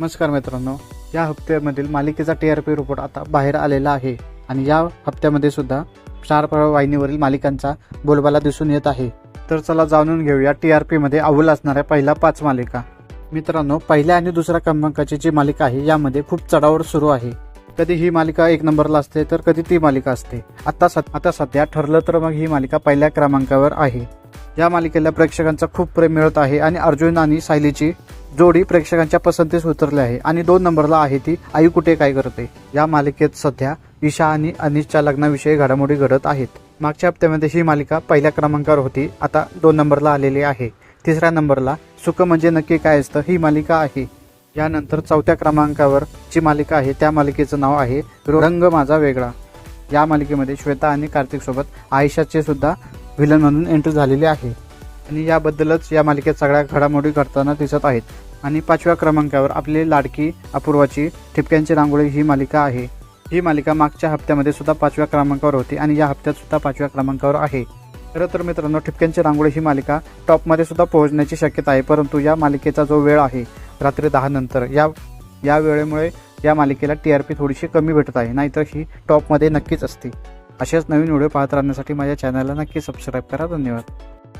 नमस्कार मित्रांनो या हप्त्यामधील मालिकेचा टी आर पी रिपोर्ट आता बाहेर आलेला आहे आणि या हप्त्यामध्ये सुद्धा स्टार प्रवाह वाहिनीवरील मालिकांचा बोलबाला दिसून येत आहे. तर चला जाणून घेऊया टी आर पीमध्ये अव्वल असणाऱ्या पहिल्या पाच मालिका. मित्रांनो पहिल्या आणि दुसऱ्या क्रमांकाची जी मालिका आहे यामध्ये खूप चढावर सुरू आहे. कधी ही मालिका एक नंबरला असते तर कधी ती मालिका असते. आता आता सध्या ठरलं तर मग ही मालिका पहिल्या क्रमांकावर आहे. या मालिकेला प्रेक्षकांचा खूप प्रेम मिळत आहे आणि अर्जुन आणि सायलीची जोडी प्रेक्षकांच्या पसंतीस उतरली आहे. आणि दोन नंबरला आहे ती आई कुठे काय करते? या मालिकेत सध्या ईशा आणि अनिशच्या लग्नाविषयी घडामोडी घडत आहेत. मागच्या हप्त्यामध्ये ही मालिका पहिल्या क्रमांकावर होती. आता दोन नंबरला आलेली आहे. तिसऱ्या नंबरला सुख म्हणजे नक्की काय असतं ही मालिका आहे. यानंतर चौथ्या क्रमांकावर जी मालिका आहे त्या मालिकेचं नाव आहे रंग माझा वेगळा. या मालिकेमध्ये श्वेता आणि कार्तिक सोबत आयशाचे सुद्धा व्हिलन म्हणून एंट्री झालेली आहे. आणि याबद्दलच या मालिकेत सगळ्या घडामोडी घडताना दिसत आहेत. आणि पाचव्या क्रमांकावर आपली लाडकी अपूर्वाची ठिपक्यांची रांगोळी ही मालिका आहे. ही मालिका मागच्या हप्त्यामध्ये सुद्धा पाचव्या क्रमांकावर होती आणि या हप्त्यात सुद्धा पाचव्या क्रमांकावर आहे. खरं तर मित्रांनो ठिपक्यांची रांगोळी ही मालिका टॉपमध्ये सुद्धा पोहोचण्याची शक्यता आहे परंतु या मालिकेचा जो वेळ आहे रात्री दहा नंतर या या वेळेमुळे या मालिकेला टी आर पी थोडीशी कमी भेटत आहे नाहीतर ही टॉपमध्ये नक्कीच असते. असेच नवीन व्हिडिओ पाहत राहण्यासाठी माझ्या चॅनलला नक्की सबस्क्राईब करा. धन्यवाद.